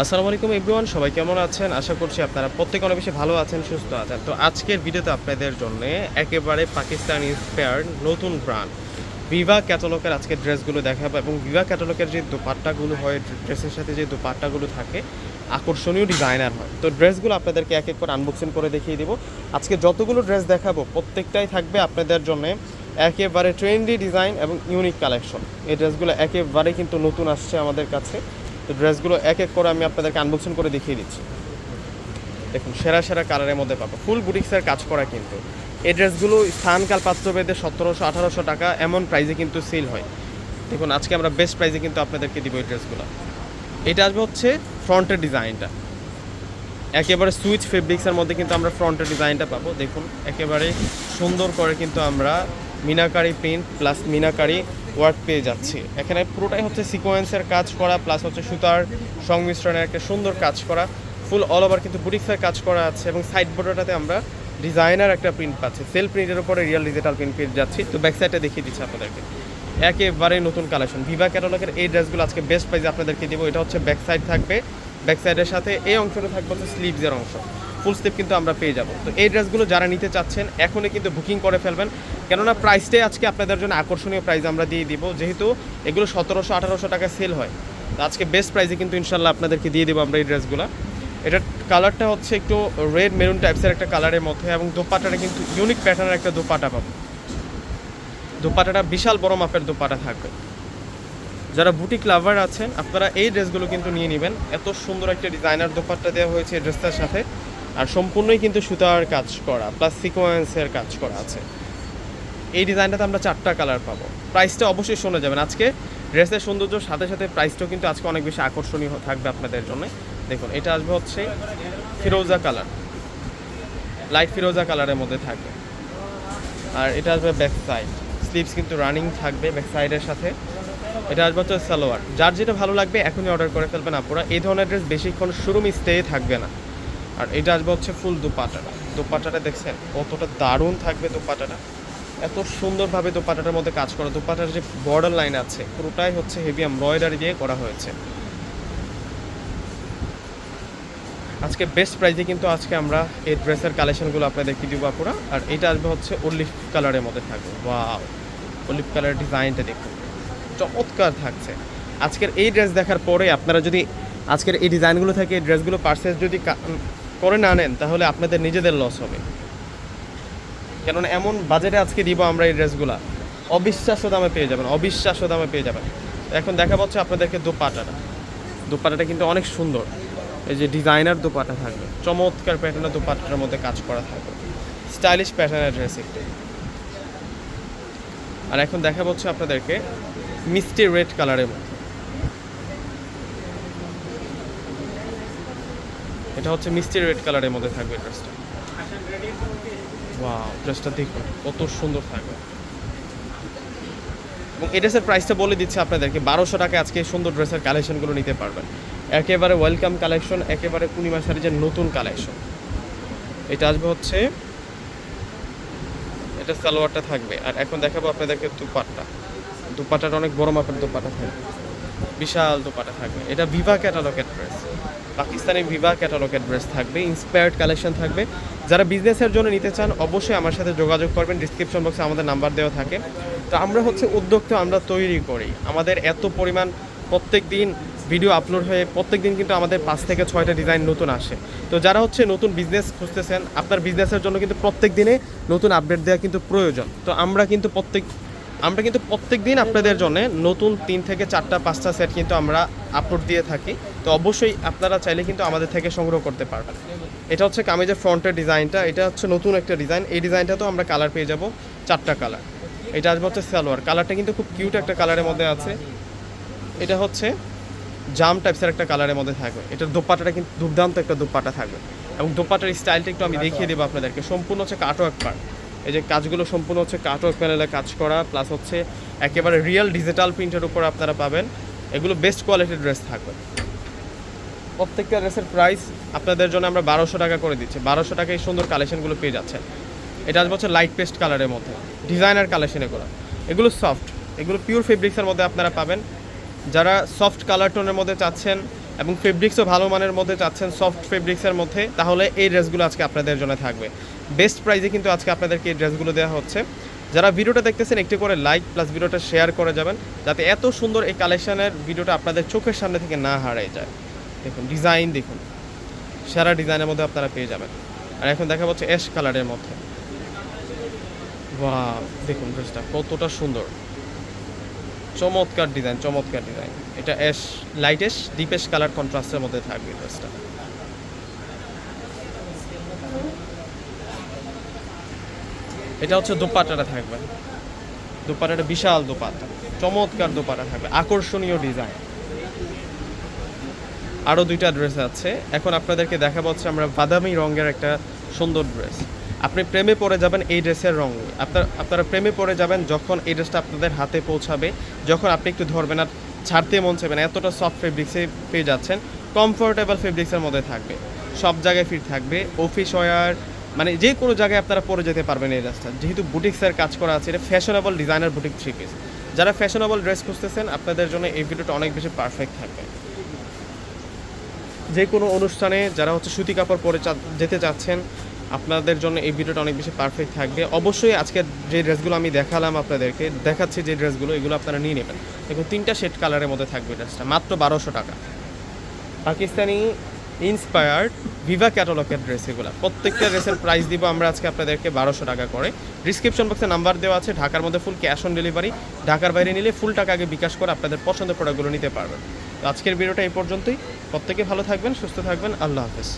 আসসালামু আলাইকুম এভরিওয়ান, সবাই কেমন আছেন? আশা করছি আপনারা প্রত্যেকে অনেক বেশি ভালো আছেন, সুস্থ আছেন। তো আজকের ভিডিওতে আপনাদের জন্য একেবারে পাকিস্তান ইন্সপায়ার্ড নতুন ব্র্যান্ড। ভিভা ক্যাটালগের আজকে ড্রেসগুলো দেখাবো এবং ভিভা ক্যাটালগের যে দোপাট্টাগুলো হয়, ড্রেসের সাথে যে দোপাট্টাগুলো থাকে, আকর্ষণীয় ডিজাইনার হয়। তো ড্রেসগুলো আপনাদেরকে এক এক করে আনবক্সিং করে দেখিয়ে দেবো। আজকে যতগুলো ড্রেস দেখাবো, প্রত্যেকটাই থাকবে আপনাদের জন্য একেবারে ট্রেন্ডি ডিজাইন এবং ইউনিক কালেকশন এই ড্রেসগুলো একেবারে কিন্তু নতুন আসছে আমাদের কাছে। তো ড্রেসগুলো এক এক করে আমি আপনাদেরকে আনবক্সিং করে দেখিয়ে দিচ্ছি। দেখুন, সেরা সেরা কালারের মধ্যে পাবো। ফুল বুটিক্সের কাজ করা কিন্তু। এই ড্রেসগুলো স্থানকাল পাত্রভেদে সতেরোশো, আঠারোশো টাকা, এমন প্রাইজে কিন্তু সেল হয়। দেখুন, আজকে আমরা বেস্ট প্রাইজে কিন্তু আপনাদেরকে দিব এই ড্রেসগুলো। এটা আসবে হচ্ছে ফ্রন্টের ডিজাইনটা একেবারে সুইচ ফেব্রিক্সের মধ্যে কিন্তু আমরা ফ্রন্টের ডিজাইনটা পাবো। দেখুন, একেবারে সুন্দর করে কিন্তু আমরা Meenakari print plus Meenakari work পেয়ে যাচ্ছি। এখানে পুরোটাই হচ্ছে সিকোয়েন্সের কাজ করা, প্লাস হচ্ছে সুতার সংমিশ্রণের একটা সুন্দর কাজ করা। ফুল অল ওভার কিন্তু বুটিক্সের কাজ করা আছে এবং সাইড আমরা ডিজাইনার একটা প্রিন্ট পাচ্ছি। সেল প্রিন্টের উপরে রিয়েল ডিজিটাল প্রিন্ট পেয়ে যাচ্ছি। তো ব্যাক সাইডটা দেখিয়ে দিচ্ছি আপনাদেরকে। একেবারে নতুন কালেকশন ভিভা ক্যাটালগের এই ড্রেসগুলো আজকে বেস্ট প্রাইসে আপনাদেরকে দেবো। এটা হচ্ছে ব্যাক সাইড থাকবে। ব্যাক সাইডের সাথে এই অংশটা থাকবে হচ্ছে স্লিভসের অংশ। ফুল স্লিপ কিন্তু আমরা পেয়ে যাব। তো এই ড্রেসগুলো যারা নিতে চাচ্ছেন, এখনই কিন্তু বুকিং করে ফেলবেন। কেননা প্রাইসটাই আজকে আপনাদের জন্য আকর্ষণীয় প্রাইস আমরা দিয়ে দিব। যেহেতু এগুলো সতেরোশো, আঠারোশো টাকা সেল হয়। তো আজকে বেস্ট প্রাইসে কিন্তু ইনশাল্লাহ আপনাদেরকে দিয়ে দেবো আমরা এই ড্রেসগুলো এটার কালারটা হচ্ছে একটু রেড মেরুন টাইপসের একটা কালারের মধ্যে এবং দোপাটাটা কিন্তু ইউনিক প্যাটার্নের একটা দোপাটা পাবো। দোপাটাটা বিশাল বড় মাপের দোপাটা থাকবে। যারা বুটিক লাভার আছেন, আপনারা এই ড্রেসগুলো কিন্তু নিয়ে নেবেন। এত সুন্দর একটা ডিজাইনার দোপাট্টা দেওয়া হয়েছে এই ড্রেসটার সাথে। আর সম্পূর্ণই কিন্তু সুতার কাজ করা প্লাস সিকোয়েন্সের কাজ করা আছে। এই ডিজাইনটাতে আমরা চারটা কালার পাবো। প্রাইসটা অবশ্যই শোনা যাবেন আজকে ড্রেসের সৌন্দর্যর সাথে সাথে প্রাইসটাও কিন্তু আজকে অনেক বেশি আকর্ষণীয় থাকবে আপনাদের জন্য। দেখুন, এটা আসবে হচ্ছে ফিরোজা কালার লাইট ফিরোজা কালারের মধ্যে থাকবে আর এটা আসবে ব্যাক সাইড স্লিভস কিন্তু রানিং থাকবে ব্যাক সাইডের সাথে। এটা আসবে হচ্ছে সালোয়ার। যার যেটা ভালো লাগবে, এখনই অর্ডার করে ফেলবেন আপনারা এই ধরনের ড্রেস বেশিক্ষণ শোরুম স্টে থাকবে না। আর এটা আসবে হচ্ছে ফুল দুপাটাটা দুপাটাটা দেখছেন, কতটা দারুণ থাকবে দুপাটাটা। এত সুন্দরভাবে দোপাটাটার মধ্যে কাজ করা। দোপাটার যে বর্ডার লাইন আছে, পুরোটাই হচ্ছে হেভি এমব্রয়ডারি দিয়ে করা হয়েছে। আজকে বেস্ট প্রাইজে কিন্তু আজকে আমরা এই ড্রেসের কালেকশনগুলো আপনাদেরকে দিব আপুরা। আর এটা আসবে হচ্ছে অলিভ কালারের মধ্যে থাকবে। ওয়াও অলিভ কালারের ডিজাইনটা দেখুন। চমৎকার থাকছে। আজকের এই ড্রেস দেখার পরে আপনারা যদি, আজকের এই ডিজাইনগুলো থেকে এই ড্রেসগুলো পারচেস যদি করে না নেন, তাহলে আপনাদের নিজেদের লস হবে। কেননা এমন বাজেটে আজকে দিব আমরা এই ড্রেসগুলো অবিশ্বাস্য দামে পেয়ে যাবেন, অবিশ্বাস্য দামে পেয়ে যাবেন। এখন দেখা পাচ্ছে আপনাদেরকে দোপাটাটা। দোপাটাটা কিন্তু অনেক সুন্দর। এই যে ডিজাইনার দোপাটা থাকবে। চমৎকার প্যাটার্নের দোপাটার মধ্যে কাজ করা থাকবে। স্টাইলিশ প্যাটার্নের ড্রেস একটু। আর এখন দেখা হচ্ছে আপনাদেরকে মিষ্টি রেড কালারের মধ্যে। এটা হচ্ছে মিষ্টি রেড কালারের মধ্যে থাকবে ড্রেসটা ওয়াও ড্রেসটা দেখুন, কত সুন্দর থাকবে। এবং এই ড্রেসের প্রাইসটা বলে দিচ্ছে আপনাদেরকে, বারোশো টাকা আজকে সুন্দর ড্রেসের কালেকশনগুলো নিতে পারবেন। একেবারে ওয়েলকাম কালেকশন একেবারে পূর্ণিমা শাড়িজের নতুন কালেকশন এটা আসবে হচ্ছে, এটা সালোয়ারটা থাকবে। আর এখন দেখাবো আপনাদেরকে দুপাট্টা। দুপাট্টাটা অনেক বড় মাপের দুপাটা থাকবে। বিশাল দুপাটা থাকবে। এটা ভিভা ক্যাটালগের ড্রেস পাকিস্তানি ভিভা ক্যাটালগের ড্রেস থাকবে ইন্সপায়ার্ড কালেকশন থাকবে। যারা বিজনেসের জন্য নিতে চান, অবশ্যই আমার সাথে যোগাযোগ করবেন। ডিসক্রিপশন বক্সে আমাদের নাম্বার দেওয়া থাকে। তো আমরা হচ্ছে উদ্যোক্তা, আমরা তৈরি করি। আমাদের এত পরিমাণ প্রত্যেক দিন ভিডিও আপলোড হয়ে, প্রত্যেক দিন কিন্তু আমাদের পাঁচ থেকে ছয়টা ডিজাইন নতুন আসে। তো যারা হচ্ছে নতুন বিজনেস খুঁজতেছেন, আপনার বিজনেসের জন্য কিন্তু প্রত্যেক দিনে নতুন আপডেট দেওয়া কিন্তু প্রয়োজন। তো আমরা কিন্তু প্রত্যেক, আমরা কিন্তু প্রত্যেক দিন আপনাদের জন্য নতুন তিন থেকে চারটা, পাঁচটা সেট কিন্তু আমরা আপলোড দিয়ে থাকি। তো অবশ্যই আপনারা চাইলে কিন্তু আমাদের থেকে সংগ্রহ করতে পারবেন। এটা হচ্ছে কামিজের ফ্রন্টের ডিজাইনটা, এটা হচ্ছে নতুন একটা ডিজাইন। এই ডিজাইনটা তো আমরা কালার পেয়ে যাব, চারটা কালার। এটা আসবে হচ্ছে সালোয়ার, কালারটা কিন্তু খুব কিউট একটা কালারের মধ্যে আছে। এটা হচ্ছে জাম টাইপসের একটা কালারের মধ্যে থাকবে। এটার দোপাটাটা কিন্তু দুর্দান্ত একটা দোপাটা থাকবে। এবং দোপাটার স্টাইলটা একটু আমি দেখিয়ে দেবো আপনাদেরকে। সম্পূর্ণ হচ্ছে কাটওয়ার্ক পার্ট। এই যে কাজগুলো সম্পূর্ণ হচ্ছে কাটওয়ার্ক প্যানেলে কাজ করা, প্লাস হচ্ছে একেবারে রিয়েল ডিজিটাল প্রিন্টের উপর আপনারা পাবেন। এগুলো বেস্ট কোয়ালিটির ড্রেস থাকবে। প্রত্যেকটা ড্রেসের প্রাইস আপনাদের জন্য আমরা বারোশো টাকা করে দিচ্ছি। বারোশো টাকায় এই সুন্দর কালেকশনগুলো পেয়ে যাচ্ছেন। এটা আসবে হচ্ছে লাইট পেস্ট কালারের মধ্যে ডিজাইনার কালেকশন এগুলো এগুলো সফট এগুলো পিওর ফেব্রিক্সের মধ্যে আপনারা পাবেন। যারা সফট কালার টোনের মধ্যে চাচ্ছেন এবং ফেব্রিক্সও ভালো মানের মধ্যে চাচ্ছেন সফট ফেব্রিক্সের মধ্যে, তাহলে এই ড্রেসগুলো আজকে আপনাদের জন্য থাকবে। বেস্ট প্রাইজে কিন্তু আজকে আপনাদেরকে এই ড্রেসগুলো দেওয়া হচ্ছে। যারা ভিডিওটা দেখতেছেন, একটি করে লাইক প্লাস ভিডিওটা শেয়ার করে যাবেন, যাতে এত সুন্দর এই কালেকশনের ভিডিওটা আপনাদের চোখের সামনে থেকে না হারিয়ে যায়। দেখুন ডিজাইন দেখুন। সেরা ডিজাইনের মধ্যে আপনারা পেয়ে যাবেন। আর এখন দেখা যাচ্ছে অ্যাশ কালারের মধ্যে। বাহ দেখুন ড্রেসটা কতটা সুন্দর। চমৎকার ডিজাইন চমৎকার ডিজাইন এটা ash light ash deep ash colour কন্ট্রাস্টের মধ্যে থাকবে ড্রেসটা এটা হচ্ছে দোপাট্টাটা থাকবে। দোপাট্টাটা বিশাল দোপাট্টা। চমৎকার দোপাট্টা থাকবে। আকর্ষণীয় ডিজাইন আরও দুইটা ড্রেস আছে। এখন আপনাদেরকে দেখাবো হচ্ছে আমরা বাদামি রঙের একটা সুন্দর ড্রেস আপনি প্রেমে পড়ে যাবেন এই ড্রেসের রঙ আপনার, আপনারা প্রেমে পড়ে যাবেন যখন এই ড্রেসটা আপনাদের হাতে পৌঁছাবে, যখন আপনি একটু ধরবেন আর ছাড়তে মন চাইবেন এতটা সফট ফেব্রিক্সে পেয়ে যাচ্ছেন কমফোর্টেবল ফেব্রিক্সের মধ্যে থাকবে। সব জায়গায় ফিট থাকবে। অফিস ওয়ার মানে যে কোনো জায়গায় আপনারা পরে যেতে পারবেন এই ড্রেসটা যেহেতু বুটিক্সের কাজ করা আছে, এটা fashionable designer boutique three piece যারা ফ্যাশনেবল ড্রেস খুঁজতেছেন, আপনাদের জন্য এই ভিডিওটা অনেক বেশি পারফেক্ট থাকবে। যে কোনো অনুষ্ঠানে যারা হচ্ছে সুতি কাপড় পরে যেতে চাচ্ছেন, আপনাদের জন্য এই ভিডিওটা অনেক বেশি পারফেক্ট থাকবে। অবশ্যই আজকের যে ড্রেসগুলো আমি দেখালাম আপনাদেরকে, দেখাচ্ছি যে ড্রেসগুলো, এগুলো আপনারা নিয়ে নেবেন। দেখুন, তিনটা শেড কালারের মধ্যে থাকবে ড্রেসটা মাত্র বারোশো টাকা। পাকিস্তানি ইন্সপায়ার্ড ভিভা ক্যাটালগের ড্রেস এগুলো। প্রত্যেকটা ড্রেসের প্রাইস দিব আমরা আজকে আপনাদেরকে বারোশো টাকা করে। ডিসক্রিপশন বক্সে নাম্বার দেওয়া আছে, ঢাকার মধ্যে ফুল ক্যাশ অন ডেলিভারি ঢাকার বাইরে নিলে ফুল টাকা আগে বিকাশ করে আপনাদের পছন্দের প্রোডাক্টগুলো নিতে পারবেন। আজকের ভিডিওটা এই পর্যন্তই। প্রত্যেকে ভালো থাকবেন, সুস্থ থাকবেন। আল্লাহ হাফেজ।